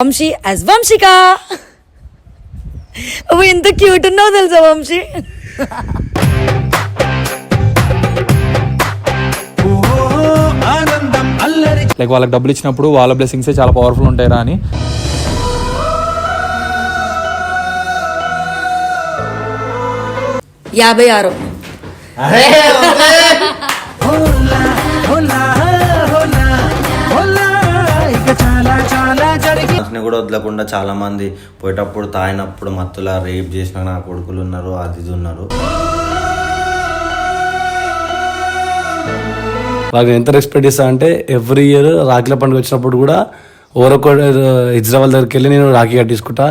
Vamsi as Vamshika? నువ్వు ఎంత cute ఉన్నావు తెలుసా వంశీ? లైక్ వాళ్ళకి డబ్బులు ఇచ్చినప్పుడు వాళ్ళ బ్లెస్సింగ్సే చాలా పవర్ఫుల్ ఉంటాయిరా అని. యాభై ఆరు. కూడా వదలకుండా చాలా మంది పోయేటప్పుడు తాగినప్పుడు మత్తులా రేప్ చేసిన నా కొడుకులు ఉన్నారు అది ఇది ఉన్నారు. నాకు ఎంత రెస్పెక్ట్ ఇస్తా అంటే ఎవ్రీ ఇయర్ రాఖీల పండుగ వచ్చినప్పుడు కూడా ఓరొక హైదరాబాద్ దగ్గరికి వెళ్ళి నేను రాఖీ కట్టించుకుంటా.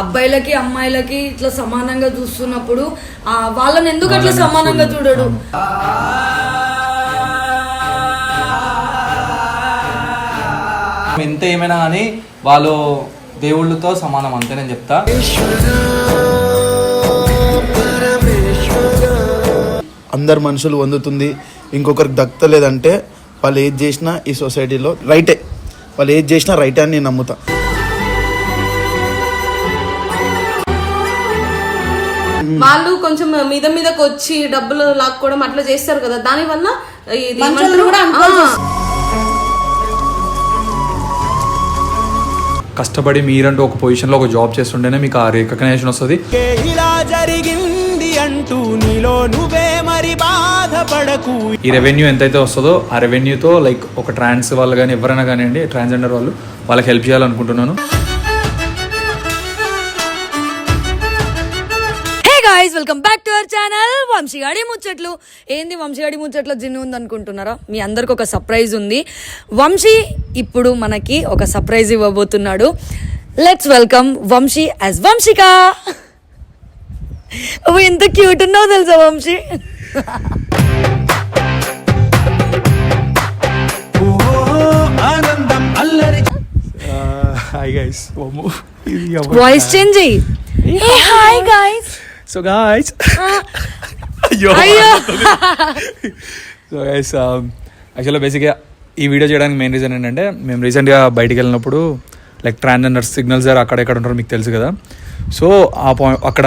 అబ్బాయిలకి అమ్మాయిలకి ఇట్లా సమానంగా చూస్తున్నప్పుడు ఆ, వాళ్ళని ఎందుకు అట్లా సమానంగా చూడడు? ఎంత ఏమైనా కానీ వాళ్ళు దేవుళ్ళతో సమానం అంతే నేను చెప్తా. అందరు మనుషులు పొందుతుంది ఇంకొకరికి దక్కలేదంటే వాళ్ళు ఏది చేసినా ఈ సొసైటీలో రైటే. వాళ్ళు ఏది చేసినా రైటే అని నేను నమ్ముతా. వాళ్ళు కొంచెం మీద మీదకి వచ్చి డబ్బులు లాక్కోవడం అట్లా చేస్తారు కదా. దాని వల్ల ఇది ఏమంటారు? కష్టపడి మీరంటూ ఒక పొజిషన్లో ఒక జాబ్ చేస్తుంటేనే మీకు ఆ రికగ్నేషన్ వస్తుంది. ఇలా జరిగింది అంటూ నీలో నువ్వే మరి బాధపడకు. ఈ రెవెన్యూ ఎంతైతే వస్తుందో ఆ రెవెన్యూతో లైక్ ఒక ట్రాన్స్ వాళ్ళు కానీ ఎవరైనా కానివ్వండి ట్రాన్స్జెండర్ వాళ్ళు వాళ్ళకి హెల్ప్ చేయాలనుకుంటున్నాను. Hey guys welcome back to our channel. వంశీగాడి ముచ్చట్లు. ఏంది వంశీగాడి ముచ్చట్లో జిన్ను ఉంది అనుకుంటున్నారా మీ అందరికి ఒక సర్ప్రైజ్ ఉంది. వంశీ ఇప్పుడు మనకి ఒక సర్ప్రైజ్ ఇవ్వబోతున్నాడు. Let's welcome Vamshi as Vamshika. నువ్వు ఎంత క్యూట్ ఉన్నావు తెలుసా వంశీ? ఆనందం అల్లరి హాయ్ గైస్ వాయిస్ చేంజ్ చెయ్యి. హాయ్ గాయ్స్ సో గాయస్ అయ్యో సో గైస్ యాక్చువల్గా బేసిక్గా ఈ వీడియో చేయడానికి మెయిన్ రీజన్ ఏంటంటే మేము రీసెంట్గా బయటికి వెళ్ళినప్పుడు లైక్ ట్రాన్స్జెండర్ సిగ్నల్స్ అక్కడ ఎక్కడ ఉంటారో మీకు తెలుసు కదా. సో ఆ పాయింట్ అక్కడ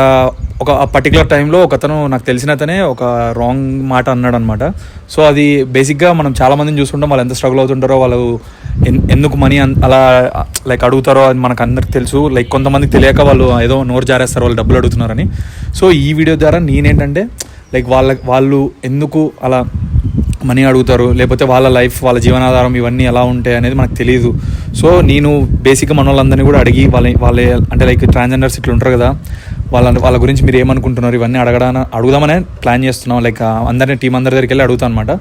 ఒక పర్టికులర్ టైంలో ఒక అతను నాకు తెలిసిన అతనే ఒక రాంగ్ మాట అన్నాడు అనమాట సో అది బేసిక్గా మనం చాలామందిని చూసుకుంటాం వాళ్ళు ఎంత స్ట్రగుల్ అవుతుంటారో వాళ్ళు ఎన్- ఎందుకు మనీ అలా లైక్ అడుగుతారో అని మనకు అందరికి తెలుసు. లైక్ కొంతమందికి తెలియక వాళ్ళు ఏదో నోరు జారేస్తారు వాళ్ళు డబ్బులు అడుగుతున్నారని. సో ఈ వీడియో ద్వారా నేనేంటంటే లైక్ వాళ్ళ వాళ్ళు ఎందుకు అలా మనీ అడుగుతారు లేకపోతే వాళ్ళ లైఫ్ వాళ్ళ జీవనాధారం ఇవన్నీ ఎలా ఉంటాయి అనేది మనకు తెలియదు సో నేను బేసిక్గా మన వాళ్ళందరినీ కూడా అడిగి వాళ్ళ వాళ్ళ అంటే లైక్ ట్రాన్స్జెండర్స్ ఇట్లా ఉంటారు కదా వాళ్ళ వాళ్ళ గురించి మీరు ఏమనుకుంటున్నారు ఇవన్నీ అడగడా అడుగుదామనే ప్లాన్ చేస్తున్నాం. లైక్ అందరినీ టీం అందరి దగ్గరికి వెళ్ళి అడుగుతాను అనమాట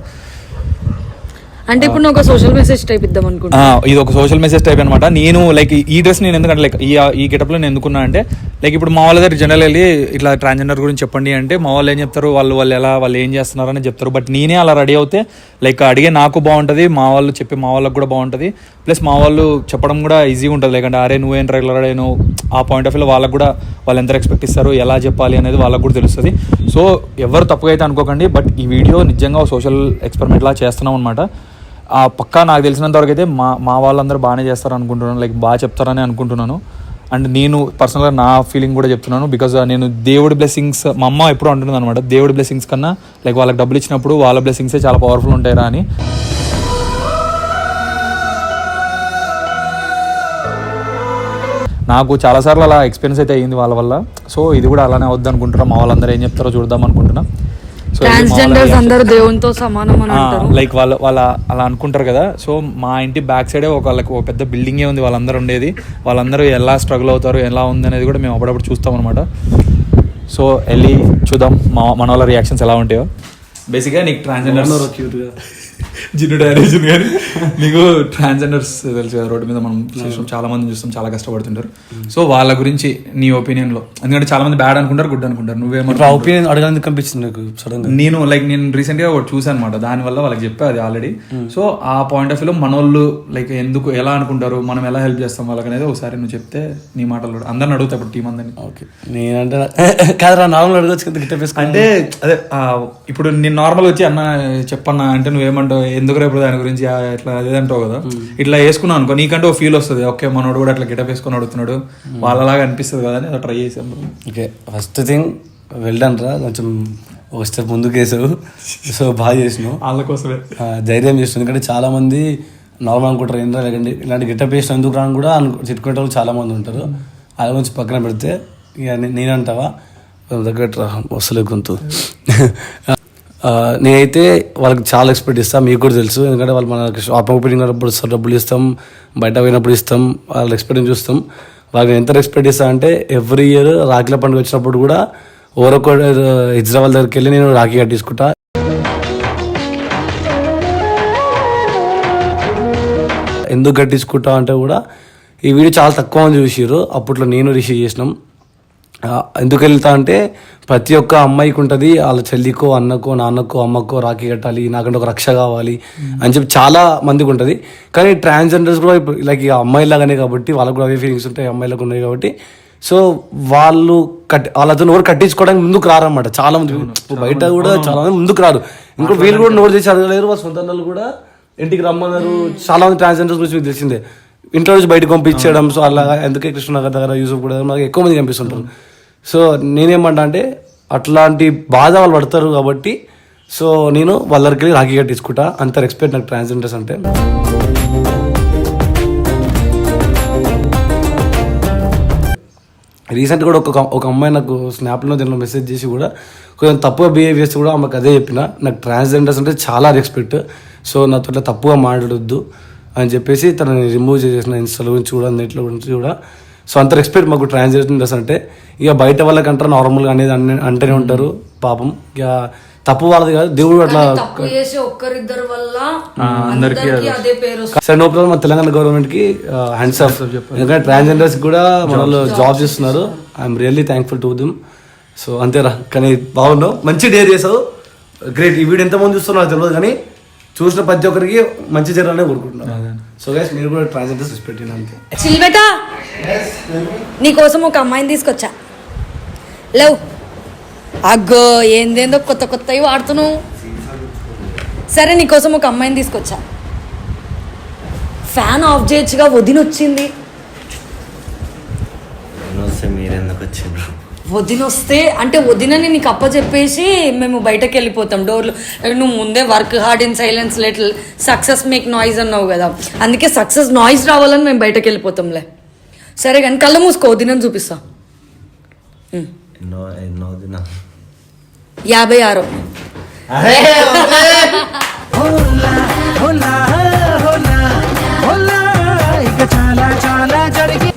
అంటే ఇప్పుడు ఒక సోషల్ మెసేజ్ టైప్ ఇద్దాం అనుకుంటా ఇది ఒక సోషల్ మెసేజ్ టైప్ అనమాట నేను లైక్ ఈ డ్రెస్ నేను ఎందుకంటే లైక్ ఈ ఈ గెటప్లో నేను ఎందుకున్నా అంటే లైక్ ఇప్పుడు మా వాళ్ళ దగ్గర జనరల్ వెళ్ళి ఇట్లా ట్రాన్స్జెండర్ గురించి చెప్పండి అంటే మా వాళ్ళు ఏం చెప్తారు? వాళ్ళు వాళ్ళు ఎలా వాళ్ళు ఏం చేస్తున్నారు అని చెప్తారు. బట్ నేనే అలా రెడీ అవుతే లైక్ అడిగే నాకు బాగుంటుంది మా వాళ్ళు చెప్పి మా వాళ్ళకి కూడా బాగుంటుంది. ప్లస్ మా వాళ్ళు చెప్పడం కూడా ఈజీగా ఉంటుంది. లేకంటే అరే నువ్వేం రెగ్యులర్ అయ్యాను ఆ పాయింట్ ఆఫ్ వ్యూలో వాళ్ళకు కూడా వాళ్ళు ఎంత ఎక్స్పెక్ట్ ఇస్తారు ఎలా చెప్పాలి అనేది వాళ్ళకు కూడా తెలుస్తుంది. సో ఎవరు తప్పుగా అయితే అనుకోకండి బట్ ఈ వీడియో నిజంగా సోషల్ ఎక్స్పెరిమెంట్ లా చేస్తున్నాం అనమాట పక్కా నాకు తెలిసినంత వరకు అయితే మా మా వాళ్ళందరూ బాగానే చేస్తారు అనుకుంటున్నాను లైక్ బాగా చెప్తారని అనుకుంటున్నాను. అండ్ నేను పర్సనల్గా నా ఫీలింగ్ కూడా చెప్తున్నాను బికాజ్ uh, నేను దేవుడి బ్లెస్సింగ్స్ మా అమ్మ ఎప్పుడు అంటుంది అనమాట దేవుడి బ్లెస్సింగ్స్ కన్నా లైక్ వాళ్ళకి డబ్బులు ఇచ్చినప్పుడు వాళ్ళ బ్లెస్సింగ్సే చాలా పవర్ఫుల్ ఉంటాయిరా అని. నాకు చాలాసార్లు అలా ఎక్స్పీరియన్స్ అయితే అయ్యింది వాళ్ళ వల్ల. సో ఇది కూడా అలానే వద్దు అనుకుంటున్నాం మా వాళ్ళందరూ ఏం చెప్తారో చూద్దాం అనుకుంటున్నాను ట్రాన్స్జెండర్స్. అందరూ దేవునితో సమానం అని అంటారు. లైక్ వాళ్ళ వాళ్ళ అలా అనుకుంటారు కదా. సో మా ఇంటి బ్యాక్ సైడే ఒక వాళ్ళకి ఒక పెద్ద బిల్డింగే ఉంది వాళ్ళందరూ ఉండేది. వాళ్ళందరూ ఎలా స్ట్రగుల్ అవుతారు ఎలా ఉంది అనేది కూడా మేము అప్పుడప్పుడు చూస్తాం అనమాట సో వెళ్ళి చూద్దాం మా మన వాళ్ళ రియాక్షన్స్ ఎలా ఉంటాయో. బేసిక్గా నీకు ట్రాన్స్జెండర్స్ క్యూట్గా జిన్ను డైరేషన్ కానీ నీకు ట్రాన్స్జెండర్స్ తెలుసు కదా రోడ్డు మీద మనం చూస్తాం చాలా మంది చూస్తాం చాలా కష్టపడుతుంటారు. సో వాళ్ళ గురించి నీ ఒపీనియన్లో ఎందుకంటే చాలా మంది బ్యాడ్ అనుకుంటారు గుడ్ అనుకుంటారు. నువ్వేమంటావు ఒపీనియన్ అడగడానికి కనిపించింది నాకు సడన్ నేను లైక్ నేను రీసెంట్గా ఒకటి చూసాను అనమాట దాని వల్ల వాళ్ళకి చెప్పా అది ఆల్రెడీ సో ఆ పాయింట్ ఆఫ్ వ్యూలో మనోళ్ళు లైక్ ఎందుకు ఎలా అనుకుంటారు మనం ఎలా హెల్ప్ చేస్తాం వాళ్ళకి అనేది ఒకసారి నువ్వు చెప్తే నీ మాటలు అందరిని అడుగుతా ఇప్పుడు టీం అందరిని. ఓకే. నేనంటే కాదురా నార్మల్ అడగచ్చు అంటే అదే ఇప్పుడు నేను నార్మల్ వచ్చి అన్న చెప్పన్నా అంటే నువ్వేమంటావు? ఏమంటావు ఎందుకు రేపు దాని గురించి? ఇట్లా అదే అంటావు కదా. ఇట్లా వేసుకున్నావు అనుకో నీకంటే ఒక ఫీల్ వస్తుంది. ఓకే మనోడు కూడా అట్లా గెటప్ వేసుకొని అడుగుతున్నాడు వాళ్ళలాగా అనిపిస్తుంది కదా అని ట్రై చేసాం. ఓకే ఫస్ట్ థింగ్ వెల్డన్ రా. కొంచెం ఒక స్టెప్ ముందుకు వేసావు. సో బాగా చేసినావు. వాళ్ళ కోసమే. ధైర్యం చేస్తుంది ఎందుకంటే చాలా మంది నార్మల్ అనుకుంటారు ఏంటో లేకండి ఇలాంటి గెటప్ వేసిన ఎందుకు రాని కూడా అను తిట్టుకునే వాళ్ళు చాలా మంది ఉంటారు. అలా గురించి పక్కన పెడితే ఇక నేనంటావా? తగ్గట్టు రా, వస్తలే గొంతు. నేనైతే వాళ్ళకి చాలా ఎక్స్పెక్ట్ ఇస్తాను మీకు కూడా తెలుసు. ఎందుకంటే వాళ్ళు మనకి షాప్ ఓపెనింగ్ డబ్బులు ఇస్తాం బయట పోయినప్పుడు ఇస్తాం వాళ్ళ ఎక్స్పెక్టెన్స్ చూస్తాం. వాళ్ళకి ఎంత ఎక్స్పెక్ట్ ఇస్తా అంటే ఎవ్రీ ఇయర్ రాఖీల పండుగ వచ్చినప్పుడు కూడా ఓరొక హైదరాబాద్ దగ్గరికి వెళ్ళి నేను రాఖీ కట్టించుకుంటా. ఎందుకు కట్టించుకుంటా అంటే కూడా ఈ వీడియో చాలా తక్కువ మంది చూసిర్రు. అప్పట్లో నేను రిసీవ్ చేసినాం. ఎందుకు వెళ్తా అంటే ప్రతి ఒక్క అమ్మాయికి ఉంటుంది వాళ్ళ చెల్లికో అన్నకో నాన్నకో అమ్మకో రాఖీ కట్టాలి నాకంటే ఒక రక్ష కావాలి అని చెప్పి చాలా మందికి ఉంటుంది కానీ ట్రాన్స్జెండర్స్ కూడా ఇప్పుడు లైక్ ఇక అమ్మాయిలాగానే కాబట్టి వాళ్ళకు కూడా అవే ఫీలింగ్స్ ఉంటాయి అమ్మాయిలకు ఉన్నాయి కాబట్టి. సో వాళ్ళు కట్టి వాళ్ళతో నోరు కట్టించుకోవడానికి ముందుకు రారన్నమాట. చాలా మంది బయట కూడా చాలా మంది ముందుకు రారు. ఇంకా వీళ్ళు కూడా నోరు చేసి అడగలేరు వాళ్ళ సొంత కూడా ఇంటికి రమ్మన్నారు. చాలా మంది ట్రాన్స్జెండర్స్ గురించి మీకు తెలిసిందే. ఇంట్లో నుంచి బయటకు పంపించడం సో అలా అందుకే కృష్ణనగర్ దగ్గర యూసుఫ్ కూడా మాకు ఎక్కువ మంది కనిపిస్తుంటారు. సో నేనేమంటా అంటే అట్లాంటి బాధ వాళ్ళు పడతారు కాబట్టి సో నేను వాళ్ళకి వెళ్ళి రాఖీ కట్టించుకుంటా. అంత రెస్పెక్ట్ నాకు ట్రాన్స్జెండర్స్ అంటే. రీసెంట్ కూడా ఒక ఒక అమ్మాయి నాకు స్నాప్లో దీనిలో మెసేజ్ చేసి కూడా కొంచెం తప్పుగా బిహేవ్ చేసి కూడా ఆమెకు అదే చెప్పిన. నాకు ట్రాన్స్జెండర్స్ అంటే చాలా రెస్పెక్ట్ సో నాతో ఇట్లా తప్పుగా మాట్లాడొద్దు అని చెప్పేసి తనని రిమూవ్ చేసిన ఇన్స్టాల గురించి కూడా నెట్ల గురించి కూడా. సో అంత రెస్పెక్ట్ మాకు ట్రాన్స్జెండర్స్ అంటే ఇక బయట వాళ్ళకి అంటారు నార్మల్గా అనేది అన్ని అంటేనే ఉంటారు పాపం. ఇక తప్పు వాళ్ళది కాదు దేవుడు అట్లా తప్పు చేసి ఒక్కరిద్దరు వల్ల అందరికీ అదే పేరు. సరే నో ప్రాబ్లం మన తెలంగాణ గవర్నమెంట్కి హ్యాండ్స్ ఆఫ్ ఎందుకంటే ట్రాన్స్జెండర్స్ కూడా మన వాళ్ళు జాబ్ చేస్తున్నారు. I'm really thankful to them so అంతేరా. కానీ బాగున్నావు. మంచి డేర్ చేసావు. గ్రేట్ ఈ వీడియో ఎంతమంది చూస్తున్నారో నాకు తెలియదు కానీ చూసిన ప్రతి ఒక్కరికి మంచి జరగాలని కోరుకుంటున్నాను. సో గైస్ మీరు కూడా ట్రాన్స్జెండర్స్ రెస్పెక్ట్ అంతే. నీకోసం ఒక అమ్మాయిని తీసుకొచ్చా? లేవు. అగ్గో ఏందేందో కొత్త కొత్తవి వాడుతున్నావు. సరే నీకోసం ఒక అమ్మాయిని తీసుకొచ్చా? ఫ్యాన్ ఆఫ్ చేయొచ్చుగా వదిన వచ్చింది నేను వస్తే మీరెందుకు వచ్చిండ్రు వదిన వస్తే అంటే వదినని నీకు అప్ప చెప్పేసి మేము బయటకు వెళ్ళిపోతాం డోర్లు నువ్వు ముందే work hard in silence little success make noise అన్నావు కదా. అందుకే సక్సెస్ నాయిస్ రావాలని మేము బయటకు వెళ్ళిపోతాంలే సరే కానీ కళ్ళ మూసుకో వదినని చూపిస్తా. దిన. యాభై ఆరో. చాలా చాలా జరిగి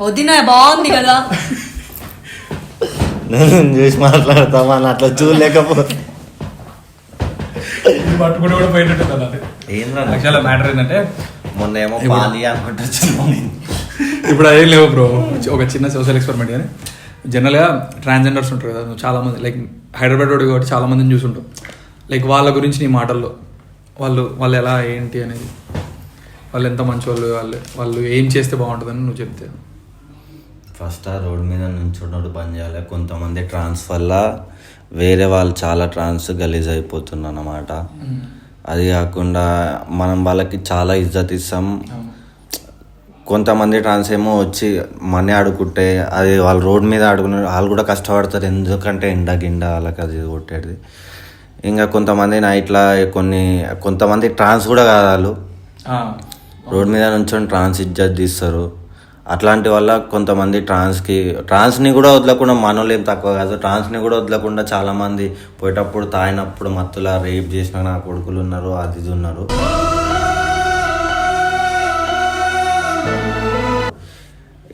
వదిన బాగుంది కదా. నేను చూసి మాట్లాడతామా అట్లా చూడలేకపోతే కూడా పోయినట్టు మ్యాటర్ ఏంటంటే మొన్న ఏమో పాలి. ఇప్పుడు అదేం లేవు బ్రో. ఒక చిన్న సోషల్ ఎక్స్పెరిమెంట్ కానీ జనరల్గా ట్రాన్స్జెండర్స్ ఉంటారు కదా చాలా మంది లైక్ హైదరాబాద్ వాడు కాబట్టి చాలా మందిని చూసుంటావు. లైక్ వాళ్ళ గురించి నీ మాటల్లో వాళ్ళు వాళ్ళు ఎలా ఏంటి అనేది. వాళ్ళు ఎంత మంచి వాళ్ళు వాళ్ళు వాళ్ళు ఏం చేస్తే బాగుంటుందని నువ్వు చెప్తే. ఫస్ట్ ఆ రోడ్ మీద నుంచున్నోడు బంద్ చేయాలి. కొంతమంది ట్రాన్స్ వల్ల వేరే వాళ్ళు చాలా ట్రాన్స్ గలీజ్ అయిపోతున్నారు అన్నమాట అది కాకుండా మనం వాళ్ళకి చాలా ఇజ్జత్ ఇస్తాం. కొంతమంది ట్రాన్స్ ఏమో వచ్చి మనీ అడుగుంటే అది వాళ్ళు రోడ్ మీద అడుగునే వాళ్ళు కూడా కష్టపడతారు. ఎందుకంటే ఎండ గిండ వాళ్ళకి అది కొట్టేది. ఇంకా కొంతమంది నైట్లా కొన్ని కొంతమంది ట్రాన్స్ కూడా కాదు రోడ్ మీద నుంచొని ట్రాన్స్ ఇజ్జత్ తీస్తారు. అట్లాంటి వల్ల కొంతమంది ట్రాన్స్కి ట్రాన్స్ని కూడా వదలకుండా మనోళ్ళు ఏం తక్కువ కాదు. ట్రాన్స్ని కూడా వదలకుండా చాలామంది పోయేటప్పుడు తాగినప్పుడు మత్తులా రేప్ చేసిన నా కొడుకులు ఉన్నారు అది ఇది ఉన్నారు.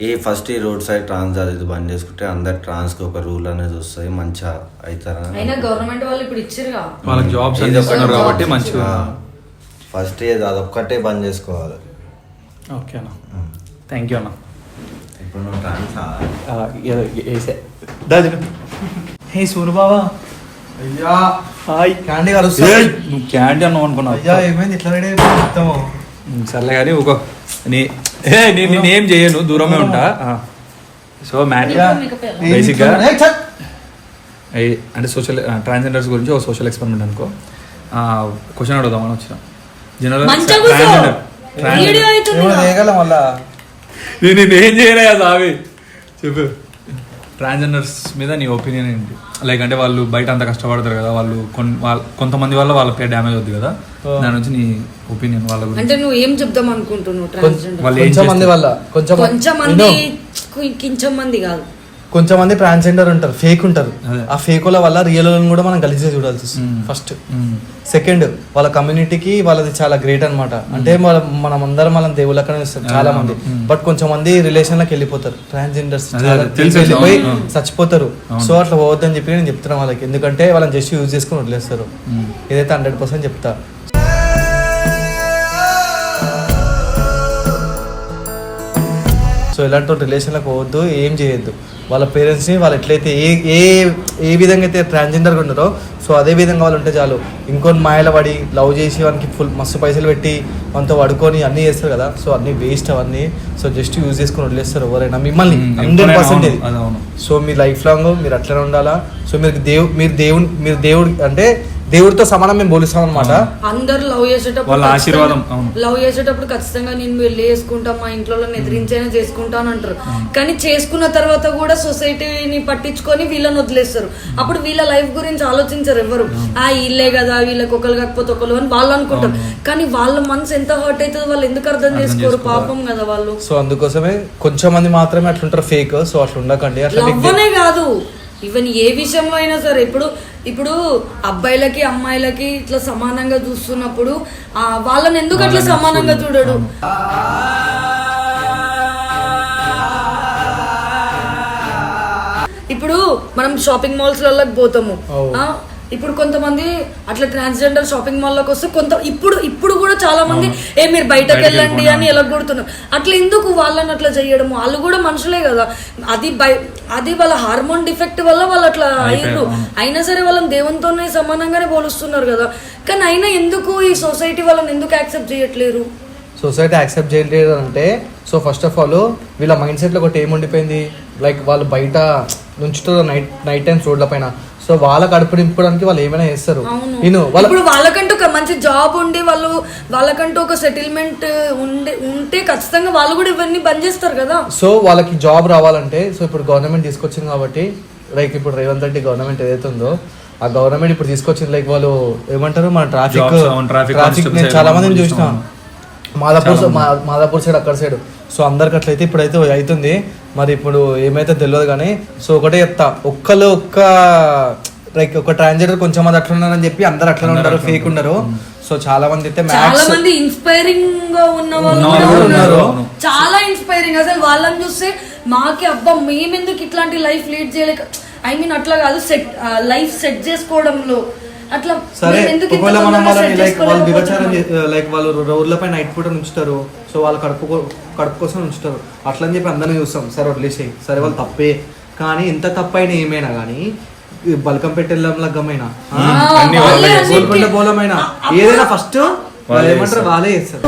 ఈ ఫస్ట్ ఈ రోడ్ సైడ్ ట్రాన్స్ అది ఇది బంద్ చేసుకుంటే అందరు ట్రాన్స్కి ఒక రూల్ అనేది వస్తుంది మంచిగా అవుతారని అయినా గవర్నమెంట్ వాళ్ళు ఇప్పుడు ఇచ్చిరుగా వాళ్ళకి జాబ్స్ ఇస్తున్నారు కాబట్టి మంచిగా ఫస్ట్ ఇది అదొక్కటే బంద్ చేసుకోవాలి. ఓకే అన్న థ్యాంక్ యూ అన్న. ఇప్పుడు నువ్వు ట్రాన్స్ వేసే హే సూరు బావా అయ్యా. హాయ్ క్యాండీ కలుస్తా నువ్వు క్యాండీ అన్నావు అనుకున్నావు? అయ్యా ఏమైంది? ఇట్లా రెడీ ఉమ్, సర్లే కానీ ఒక నీ ఏ నేను నేనేం చేయను దూరమే ఉంటా. సో మ్యాట్గా బేసిక్గా ఏ- అంటే సోషల్ ట్రాన్స్జెండర్స్ గురించి ఒక సోషల్ ఎక్స్పెరిమెంట్ అనుకో. క్వశ్చన్ అడుగుదామని వచ్చిన. జనరల్ మంచిగా అవుతుంది నేను ఏం చేయలేదా సావి? చెప్పు. ట్రాన్స్జెండర్స్ మీద నీ ఒపీనియన్ ఏంటి? లైక్ అంటే వాళ్ళు బయట అంత కష్టపడతారు కదా వాళ్ళు కొంతమంది వల్ల వాళ్ళ పేరు డ్యామేజ్ అవుద్ది కదా దాని నుంచి నీ ఒపీనియన్ వాళ్ళ గురించి. అంటే నువ్వు ఏం చెప్దాం అనుకుంటున్నావు ట్రాన్స్జెండర్? కొంచెం మంది? వల్ల కొంచెం కొంచెం మంది కొంచెం మంది కాదు. కొంచెం మంది ట్రాన్స్జెండర్ ఉంటారు ఫేక్ ఉంటారు. ఆ ఫేకుల వల్ల రియల్ కూడా మనం గలీజ్గా చూడాల్సి వస్తుంది ఫస్ట్. సెకండ్ వాళ్ళ కమ్యూనిటీకి వాళ్ళది చాలా గ్రేట్ అన్నమాట. అంటే మన మనం అందరం మనం దేవుళ్ళకనే ఇస్తాం చాలా మంది బట్ కొంచెం మంది రిలేషన్లోకి వెళ్ళిపోతారు ట్రాన్స్జెండర్స్ వెళ్ళిపోయి. చచ్చిపోతారు. సో అట్లా పోవద్దని చెప్పి నేను చెప్తున్నా వాళ్ళకి. ఎందుకంటే వాళ్ళని జస్ట్ యూజ్ చేసుకుని వదిలేస్తారు. ఇదైతే హండ్రెడ్ పర్సెంట్ చెప్తా. సో ఇలాంటి రిలేషన్లకు పోవద్దు ఏం చేయొద్దు. వాళ్ళ పేరెంట్స్ని వాళ్ళు ఎట్లయితే ఏ ఏ ఏ విధంగా అయితే ట్రాన్స్జెండర్గా ఉన్నారో సో అదే విధంగా వాళ్ళు ఉంటే చాలు. ఇంకొని మాయల పడి లవ్ చేసి వానికి ఫుల్ మస్తు పైసలు పెట్టి మనతో పడుకొని అన్నీ చేస్తారు కదా. సో అన్నీ వేస్ట్ అవన్నీ. సో జస్ట్ యూజ్ చేసుకొని వదిలేస్తారు ఎవరైనా మిమ్మల్ని మ్మ్. Hundred percent. సో మీ లైఫ్ లాంగ్ మీరు అట్లనే ఉండాలా? సో మీరు దేవు మీరు దేవుడు మీరు దేవుడు అంటే దేవుడితో సమానం మేము పోలిస్తాం అనమాట అందరు లవ్ చేసేటప్పుడు వాళ్ళ ఆశీర్వాదం, అవును. లవ్ చేసేటప్పుడు ఖచ్చితంగా నేను వెళ్ళి చేసుకుంటా మా ఇంట్లో ఎదిరించైనా చేసుకుంటాను అంటారు. కానీ చేసుకున్న తర్వాత కూడా సొసైటీని పట్టించుకొని వీళ్ళని వదిలేస్తారు. అప్పుడు వీళ్ళ లైఫ్ గురించి ఆలోచించరు ఎవరు. ఆ ఇల్లే కదా వీళ్ళకి ఒకరు కాకపోతే ఒకరు అని వాళ్ళు అనుకుంటారు. కానీ వాళ్ళ మనసు ఎంత హర్ట్ అవుతుందో వాళ్ళు ఎందుకు అర్థం చేసుకోరు? పాపం కదా వాళ్ళు. సో అందుకోసమే కొంచెం మంది మాత్రమే అట్లుంటారు ఫేక్ సో అట్లా ఉండకండి. అట్లా కాదు. ఈవెన్ ఏ విషయంలో అయినా సరే ఇప్పుడు ఇప్పుడు అబ్బాయిలకి అమ్మాయిలకి ఇట్లా సమానంగా చూస్తున్నప్పుడు ఆ వాళ్ళని ఎందుకు అట్లా సమానంగా చూడడు? ఇప్పుడు మనం షాపింగ్ మాల్స్లకు పోతాము ఇప్పుడు కొంతమంది అట్లా ట్రాన్స్జెండర్ షాపింగ్ మాల్లోకి వస్తే కొంత ఇప్పుడు ఇప్పుడు కూడా చాలా మంది ఏ మీరు బయటకు వెళ్ళండి అని ఎలా కొడుతున్నారు? అట్లా ఎందుకు వాళ్ళని అట్లా చేయడం వాళ్ళు కూడా మనుషులే కదా. అది బై అది వాళ్ళ హార్మోన్ డిఫెక్ట్ వల్ల వాళ్ళు అట్లా అయ్యారు అయినా సరే వాళ్ళని దేవునితోనే సమానంగానే పోలుస్తున్నారు కదా. కానీ అయినా ఎందుకు ఈ సొసైటీ వాళ్ళని ఎందుకు యాక్సెప్ట్ చేయట్లేరు? సొసైటీ యాక్సెప్ట్ చేయలేదు అంటే సో ఫస్ట్ ఆఫ్ ఆల్ వీళ్ళ మైండ్ సెట్లో ఒకటి ఏముండిపోయింది? లైక్ వాళ్ళు బయట నుంచుతారు నైట్ నైట్ టైమ్స్ రోడ్ల పైన. సో వాళ్ళ కడుపు నింపడానికి వాళ్ళు ఏమైనా చేస్తారు. అవును. నేను వాళ్ళ ఇప్పుడు వాళ్ళకంటూ ఒక మంచి జాబ్ ఉండి వాళ్ళు వాళ్ళకంటూ ఒక సెటిల్మెంట్ ఉండే ఉంటే ఖచ్చితంగా వాళ్ళు కూడా ఇవన్నీ బంద్ చేస్తారు కదా. సో వాళ్ళకి జాబ్ రావాలంటే సో ఇప్పుడు గవర్నమెంట్ తీసుకొచ్చింది కాబట్టి లైక్ ఇప్పుడు రేవంత్ రెడ్డి గవర్నమెంట్ ఏదైతే ఉందో ఆ గవర్నమెంట్ ఇప్పుడు తీసుకొచ్చింది లైక్ వాళ్ళు ఏమంటారు మన ట్రాఫిక్ ట్రాఫిక్ నేను చాలా మందిని చూసిన. మాదాపూర్ మాదాపూర్ సైడ్ అక్కడ సైడ్. సో అందరికి అట్లయితే ఇప్పుడైతే అవుతుంది. మరి ఇప్పుడు ఏమైతే తెలియదు కానీ సో ఒకటే చెప్తా. ఒక్కళ్ళు ఒక్క లైక్ ఒక ట్రాన్స్జెండర్ కొంచెం మంది అట్లా ఉన్నారని చెప్పి అందరు అట్లా ఉంటారు ఫేక్ ఉండరు. సో చాలా మంది అయితే చాలా మంది ఇన్స్పైరింగ్గా ఉన్న వాళ్ళు ఉన్నారు ఉన్నారు. చాలా ఇన్స్పైరింగ్ అసలు వాళ్ళని చూస్తే మాకి అబ్బా మేమెందుకు ఇట్లాంటి లైఫ్ లీడ్ చేయలేక ఐ మీన్ అట్లా కాదు సెట్ లైఫ్ సెట్ చేసుకోవడంలో అట్లా సరే ఒకవేళ మనం వాళ్ళని లైక్ వాళ్ళు విభచారం? లైక్ వాళ్ళు రోడ్లపై నైట్ పూట ఉంచుతారు సో వాళ్ళ కడుపు కడుపు కోసం ఉంచుతారు అట్లా అని చెప్పి అందరినీ చూస్తాం. సరే వదిలేసేయి. సరే వాళ్ళు తప్పే. కానీ ఎంత తప్పైనా ఏమైనా కానీ బలకం పెట్టెళ్ళం లగ్గమైనా. గోల్కొండ బోలమైనా ఏదైనా ఫస్ట్ వాళ్ళు ఏమంటారు. వాళ్ళే చేస్తారు.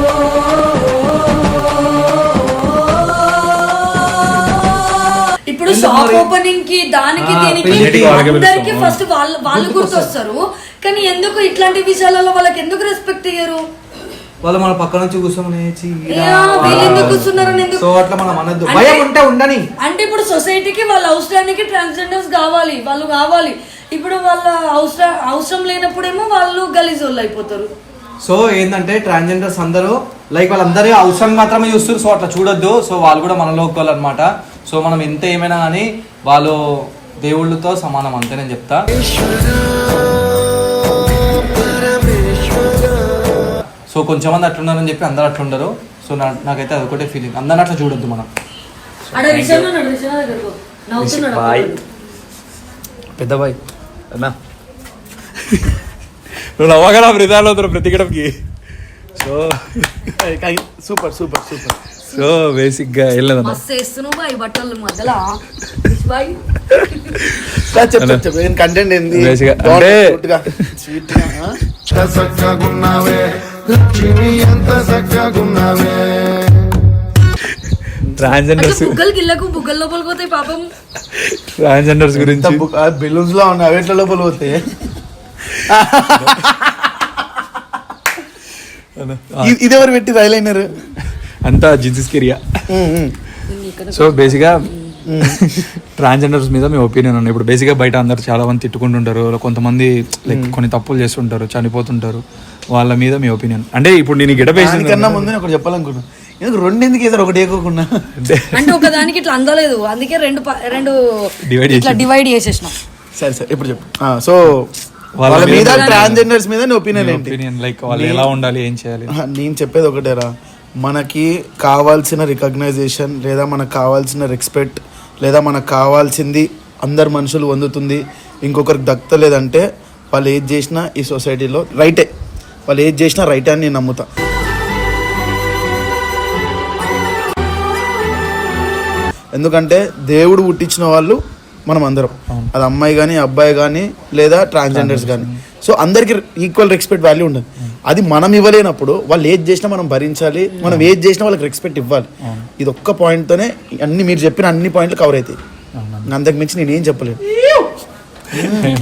ఇప్పుడు షాప్? ఓపెనింగ్కి దానికి దీనికి అందరికి. ఫస్ట్ వాళ్ళు వాళ్ళు గుర్తొస్తారు. కానీ ఎందుకు ఇట్లాంటి విషయాలలో వాళ్ళకి ఎందుకు రెస్పెక్ట్ ఇయ్యరు? వాళ్ళు మన పక్క నుంచి ఎందుకు సో అట్లా మనం అనొద్దు. భయం ఉంటే ఉండని. అంటే ఇప్పుడు సొసైటీకి వాళ్ళ అవసరానికి ట్రాన్స్జెండర్స్ కావాలి. వాళ్ళు కావాలి. ఇప్పుడు వాళ్ళ అవసరం అవసరం లేనప్పుడేమో వాళ్ళు గలీజ్ వాళ్ళు అయిపోతారు. సో ఏంటంటే ట్రాన్స్జెండర్స్ అందరూ లైక్ వాళ్ళందరూ అవసరం మాత్రమే చూస్తారు సో అట్లా చూడొద్దు. సో వాళ్ళు కూడా మనలో ఒకళ్ళు అనమాట సో మనం ఎంత ఏమైనా కానీ వాళ్ళు దేవుళ్ళతో సమానం అంతే నేను చెప్తా. సో కొంచెం మంది అట్లున్నారని చెప్పి అందరు అట్లుండరు. సో నా నాకైతే అది ఒకటే ఫీలింగ్ అందరిని అట్లా చూడొద్దు మనం. పెద్ద బాయ్. అన్నా. నువ్వు నవ్వగా ప్రతిదాలు అవుతారు ప్రతి గడపకి. So super super super. So బేసిక్గా వెళ్ళదన్న. మస్తు వేస్తున్నావు బాయ్ బట్టలు మధ్యలో. బాయ్. చెప్పు కంటెంట్ ఏంది? గా గా? ట్రాన్స్జెండర్స్ బుగ్గలు గిల్లకు బుగ్గల లోపలికి పోతాయి పాపం. ట్రాన్స్జెండర్స్ గురించి. బెలూన్స్లో ఉన్నాయి అవేట్ల లోపల పోతే ఇ- ఇది ఎవరు పెట్టి రైలైనర్ అంతా జిన్సిస్ కెరియా సో బేసిక్గా ట్రాన్స్జెండర్స్ మీద మీ ఒపీనియన్ ఉంది ఇప్పుడు బేసిక్గా బయట అందరు చాలా మంది తిట్టుకుంటుంటారు. కొంతమంది లైక్ కొన్ని తప్పులు చేస్తుంటారు చనిపోతుంటారు. వాళ్ళ మీద మీ ఒపీనియన్. అంటే ఇప్పుడు నేను గెటప్ దానికన్నా ముందు ఒకటి చెప్పాలనుకున్నా ఎందుకు రెండు ఎందుకు వేసారు ఒకటి వేయకోకుండా అంటే ఒక దానికి ఇట్లా అందలేదు. అందుకే రెండు రెండు Divide ఇట్లా డివైడ్ చేసేసినాం. సరే సరే ఇప్పుడు చెప్పు. ఆ, సో వాళ్ళ మీద ట్రాన్స్జెండర్స్ మీద నీ ఒపీనియన్ ఏంటి? లైక్ వాళ్ళు ఎలా ఉండాలి ఏం చేయాలి? నేను చెప్పేది ఒకటేరా? మనకి కావాల్సిన రికగ్నైజేషన్ లేదా మనకు కావాల్సిన రెస్పెక్ట్ లేదా మనకు కావాల్సింది అందరు మనుషులు పొందుతుంది ఇంకొకరికి దక్కలేదంటే వాళ్ళు ఏది చేసినా ఈ సొసైటీలో రైటే వాళ్ళు ఏది చేసినా రైటే అని నేను నమ్ముతా. ఎందుకంటే దేవుడు పుట్టించిన వాళ్ళు మనం అందరం అది అమ్మాయి కానీ అబ్బాయి కానీ లేదా ట్రాన్స్జెండర్స్ కానీ సో అందరికి ఈక్వల్ రెస్పెక్ట్ వాల్యూ ఉండదు. అది మనం ఇవ్వలేనప్పుడు వాళ్ళు ఏది చేసినా మనం భరించాలి మనం ఏది చేసినా వాళ్ళకి రెస్పెక్ట్ ఇవ్వాలి. ఇది ఒక్క పాయింట్తోనే అన్ని మీరు చెప్పిన అన్ని పాయింట్లు కవర్ అవుతాయి. అంతకు మించి నేను ఏం చెప్పలేను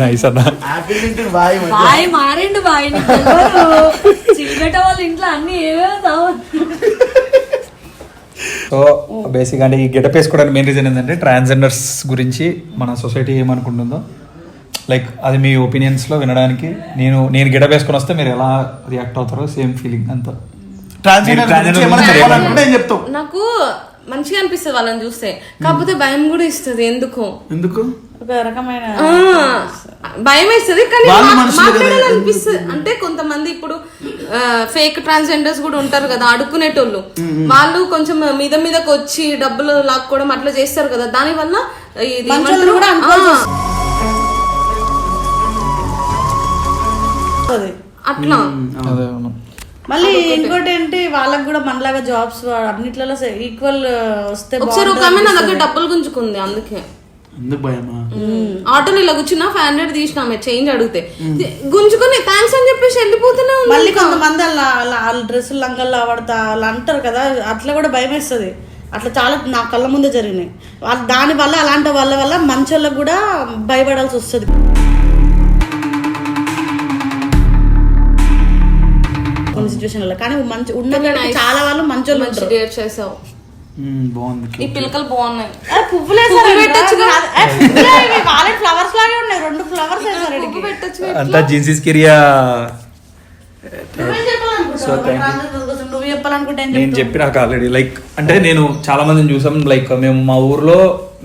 నైస్ అన్న. Bye మారిండు bye. చీకట వాళ్ళ ఇంట్లో అన్ని ఏమేమో సో బేసిక్ అంటే ఈ గెటప్ వేసుకోవడానికి మెయిన్ రీజన్ ఏంటంటే ట్రాన్స్జెండర్స్ గురించి మన సొసైటీ ఏమనుకుంటుందో. లైక్ అది మీ ఒపీనియన్స్లో వినడానికి నేను నేను గెటప్ వేసుకొని వస్తే మీరు ఎలా రియాక్ట్ అవుతారో సేమ్ ఫీలింగ్ అంతా. నాకు మంచిగా అనిపిస్తుంది వాళ్ళని చూస్తే. కాకపోతే భయం కూడా ఇస్తుంది ఎందుకో? ఎందుకు? ఒక రకమైన భయం వేస్తుంది కానీ. మాట్లాడాలనిపిస్తుంది. అంటే కొంతమంది ఇప్పుడు ఫేక్ ట్రాన్స్జెండర్స్ కూడా ఉంటారు కదా అడుక్కునేటోళ్ళు. వాళ్ళు కొంచెం మీద మీదకి వచ్చి డబ్బులు లాక్కోవడం అట్లా చేస్తారు కదా దాని వల్ల ఇది. అట్లా. మళ్ళీ ఇంకోటి ఏంటి వాళ్ళకి కూడా మనలాగా జాబ్స్ అన్నిట్లలో ఈక్వల్ వస్తే ఒకసారి ఒక ఆమె నా దగ్గర డబ్బులు గుంజుకుంది అందుకే. ఎందుకు భయమా ఆటోలో ఇలా కూర్చున్నా ఫైవ్ హండ్రెడ్ తీసిన ఆమె చేంజ్ అడిగితే. గుంజుకొని థ్యాంక్స్ అని చెప్పేసి వెళ్ళిపోతూనే ఉంది మళ్ళీ కొంతమంది అలా అలా వాళ్ళ డ్రెస్సులు లంగల్లో ఆడతా అలా అంటారు కదా అట్లా కూడా భయం వేస్తుంది. అట్లా చాలా నా కళ్ళ ముందే జరిగినాయి. వాళ్ళ దాని వల్ల అలాంటి వాళ్ళ వల్ల మంచోళ్ళకి కూడా భయపడాల్సి వస్తుంది. కొన్ని సిచ్యువేషన్లలో కానీ మంచి ఉన్న చాలా వాళ్ళు మంచోళ్ళు మంచి ఉంటారు. చేసావు. బాగుంది. ఈ పిలకలు బాగున్నాయి. అరే పువ్వులు వేసారు వాళ్ళే ఫ్లవర్స్ లాగే ఉన్నాయి రెండు ఫ్లవర్స్ వేసారు పువ్వు పెట్టొచ్చు అంతా జిన్సిస్ కెరియా. నువ్వు చెప్పాలనుకుంటే నేను చెప్పి నాకు ఆల్రెడీ లైక్ అంటే నేను చాలా మందిని చూసాం లైక్ మేము మా ఊర్లో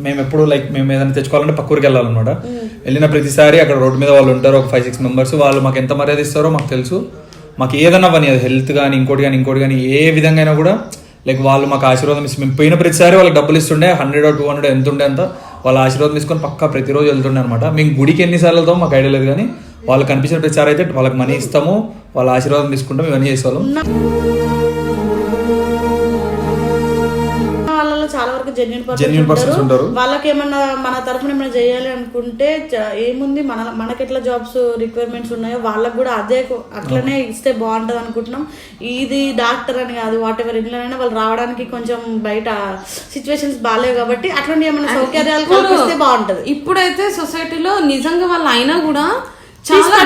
మేము ఎప్పుడు లైక్ మేము ఏదైనా తెచ్చుకోవాలంటే పక్క ఊరికి వెళ్ళాలన్నమాట. వెళ్ళిన ప్రతిసారి అక్కడ రోడ్డు మీద వాళ్ళు ఉంటారు ఒక ఫైవ్ సిక్స్ మెంబర్స్ వాళ్ళు మాకు ఎంత మర్యాద ఇస్తారో మాకు తెలుసు. మాకు ఏదైనా పని అది హెల్త్ కానీ ఇంకోటి కానీ ఇంకోటి కానీ ఏ విధంగా అయినా కూడా లైక్ వాళ్ళు మాకు ఆశీర్వాదం ఇస్తే మేము పోయిన ప్రతిసారి వాళ్ళకి డబ్బులు ఇస్తుండే హండ్రెడ్ టూ హండ్రెడ్ ఎంత ఉండే అంత. వాళ్ళ ఆశీర్వాదం తీసుకొని పక్కా ప్రతిరోజు వెళ్తుండే అనమాట మేము గుడికి ఎన్నిసార్లు వెళ్తాం మాకు ఐడియా లేదు కానీ వాళ్ళు కనిపించిన ప్రతిసారి అయితే వాళ్ళకి మనీ ఇస్తాము వాళ్ళ ఆశీర్వాదం తీసుకుంటాం ఇవన్నీ చేసేవాళ్ళం. చాలా వరకు జెన్యున్ persons ఉంటారు. వాళ్ళకి ఏమన్నా మన తరఫున ఏమైనా చేయాలి అనుకుంటే ఏముంది? మన మనకి ఎట్లా జాబ్స్ రిక్వైర్మెంట్స్ ఉన్నాయో వాళ్ళకి కూడా అదే అట్లనే ఇస్తే బాగుంటది అనుకుంటున్నాం. ఇది డాక్టర్ అని కాదు వాట్ ఎవర్ ఇంట్లోనైనా వాళ్ళు రావడానికి కొంచెం బయట సిచ్యువేషన్స్ బాగాలేవు కాబట్టి అట్లాంటి ఏమైనా సౌకర్యాలు కల్పిస్తే బాగుంటది. ఇప్పుడైతే సొసైటీలో నిజంగా వాళ్ళు అయినా కూడా చాలా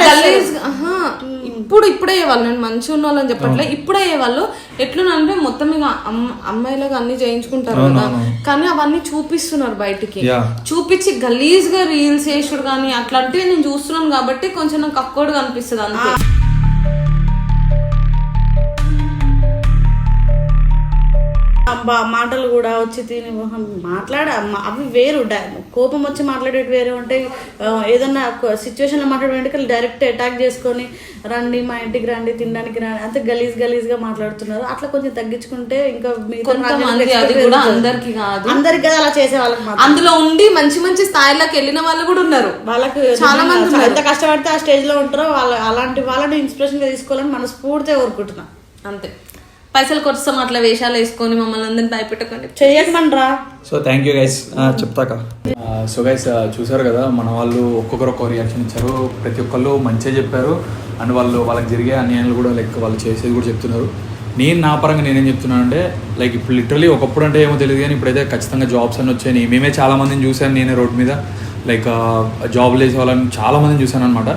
ఇప్పుడు ఇప్పుడే వాళ్ళు నేను మంచిగా ఉన్న వాళ్ళని చెప్పట్లే ఇప్పుడే వాళ్ళు ఎట్లునంటే మొత్తం ఇక అమ్మ- అమ్మాయిలుగా అన్ని చేయించుకుంటారు కదా. కానీ అవన్నీ చూపిస్తున్నారు బయటికి. చూపించి గలీజ్గా రీల్స్ చేసుడు కానీ అట్లాంటివి నేను చూస్తున్నాను కాబట్టి కొంచెం నాకు అక్కోడుగా అనిపిస్తుంది అంతే. మాటలు కూడా వచ్చి తిని మాట్లాడ అవి వేరు కోపం వచ్చి మాట్లాడేవి వేరే ఉంటాయి ఏదన్నా సిచ్యువేషన్లో మాట్లాడే డైరెక్ట్ అటాక్ చేసుకొని రండి మా ఇంటికి రండి తినడానికి రండి అంతే గలీజ్ గలీజ్గా మాట్లాడుతున్నారు అట్లా కొంచెం తగ్గించుకుంటే ఇంకా. అందరికీ కాదు. అందరికి కదా అలా చేసే వాళ్ళకి. అందులో ఉండి మంచి మంచి స్థాయిలోకి వెళ్ళిన వాళ్ళు కూడా ఉన్నారు వాళ్ళకి చాలా మంది. ఎంత కష్టపడితే ఆ స్టేజ్లో ఉంటారో వాళ్ళ అలాంటి వాళ్ళని ఇన్స్పిరేషన్గా తీసుకోవాలని మనస్ఫూర్తిగా కోరుకుంటున్నా అంతే పైసలు కోసం అట్లా వేషాలు వేసుకొని మమ్మల్ని అందరిని భయపెట్టకండి. చెయ్యకమండ్రా సో థ్యాంక్ యూ గైస్ చెప్తాక. సో గైస్ చూసారు కదా మన వాళ్ళు ఒక్కొక్కరు ఒక్కో రియాక్షన్ ఇచ్చారు. ప్రతి ఒక్కళ్ళు మంచిగా చెప్పారు. అండ్ వాళ్ళు వాళ్ళకి జరిగే అన్యాయాలు కూడా లైక్ వాళ్ళు చేసేది కూడా చెప్తున్నారు. నేను నా పరంగా నేనేం చెప్తున్నాను అంటే లైక్ ఇప్పుడు లిటరలీ ఒకప్పుడు అంటే ఏమో తెలియదు కానీ ఇప్పుడైతే ఖచ్చితంగా జాబ్స్ అని వచ్చాయి. మేమే చాలా మందిని చూశాను నేనే రోడ్ మీద. లైక్ జాబ్లు వేసే వాళ్ళని చాలా మందిని చూశాను అనమాట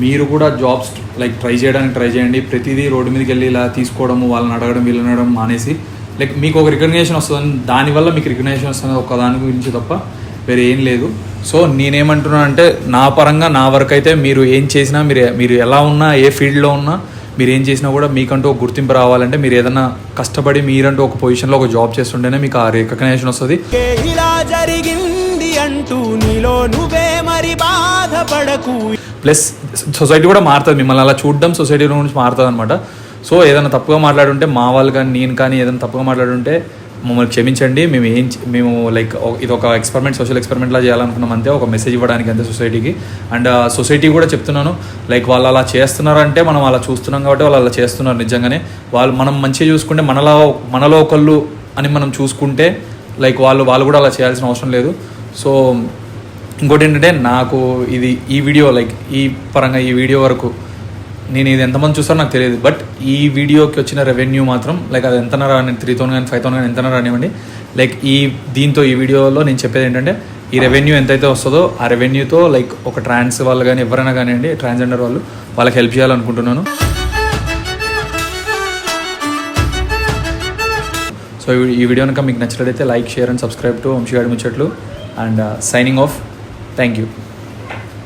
మీరు కూడా జాబ్స్ లైక్ ట్రై చేయడానికి ట్రై చేయండి. ప్రతిదీ రోడ్డు మీదకి వెళ్ళి ఇలా తీసుకోవడము వాళ్ళని అడగడం వీళ్ళనడం మానేసి లైక్ మీకు ఒక రికగ్నేషన్ వస్తుంది దానివల్ల మీకు రికగ్నేషన్ వస్తుంది ఒక దాని గురించి తప్ప వేరే ఏం లేదు. సో నేనేమంటున్నాను అంటే నా పరంగా నా వరకు అయితే మీరు ఏం చేసినా మీరు మీరు ఎలా ఉన్నా ఏ ఫీల్డ్లో ఉన్నా మీరు ఏం చేసినా కూడా మీకంటూ ఒక గుర్తింపు రావాలంటే మీరు ఏదైనా కష్టపడి మీరంటూ ఒక పొజిషన్లో ఒక జాబ్ చేస్తుంటేనే మీకు ఆ రికగ్నేషన్ వస్తుంది. ఇలా జరిగింది అంటూ నీలో నువ్వే మరి బాధపడకు. ప్లస్ సొసైటీ కూడా మారుతుంది మిమ్మల్ని అలా చూడడం సొసైటీ నుంచి మారుతుంది అనమాట సో ఏదైనా తప్పుగా మాట్లాడుంటే మా వాళ్ళు కానీ నేను కానీ ఏదైనా తప్పుగా మాట్లాడుంటే మమ్మల్ని క్షమించండి. మేము ఏం మేము లైక్ ఇది ఒక ఎక్స్పెరిమెంట్ సోషల్ ఎక్స్పెరిమెంట్లా చేయాలనుకున్నాం అంతే ఒక మెసేజ్ ఇవ్వడానికి అంతే సొసైటీకి. అండ్ సొసైటీ కూడా చెప్తున్నాను లైక్ వాళ్ళు అలా చేస్తున్నారంటే మనం అలా చూస్తున్నాం కాబట్టి వాళ్ళు అలా చేస్తున్నారు నిజంగానే. వాళ్ళు మనం మంచిగా చూసుకుంటే మనలో మనలో ఒకళ్ళు అని మనం చూసుకుంటే లైక్ వాళ్ళు వాళ్ళు కూడా అలా చేయాల్సిన అవసరం లేదు. సో ఇంకోటి ఏంటంటే నాకు ఇది ఈ వీడియో లైక్ ఈ పరంగా ఈ వీడియో వరకు నేను ఇది ఎంతమంది చూస్తారో నాకు తెలియదు. బట్ ఈ వీడియోకి వచ్చిన రెవెన్యూ మాత్రం లైక్ అది ఎంత రాని త్రీ థౌసండ్ కానీ ఫైవ్ థౌసండ్ కానీ ఎంత రానివ్వండి. లైక్ ఈ దీంతో ఈ వీడియోలో నేను చెప్పేది ఏంటంటే ఈ రెవెన్యూ ఎంతైతే వస్తుందో ఆ రెవెన్యూతో లైక్ ఒక ట్రాన్స్ వాళ్ళు కానీ ఎవరైనా కానివ్వండి ట్రాన్స్జెండర్ వాళ్ళు వాళ్ళకి హెల్ప్ చేయాలనుకుంటున్నాను. సో ఈ- ఈ వీడియో కనుక మీకు నచ్చినట్లయితే like share and subscribe to వంశీగాడి ముచ్చట్లు. And signing off thank you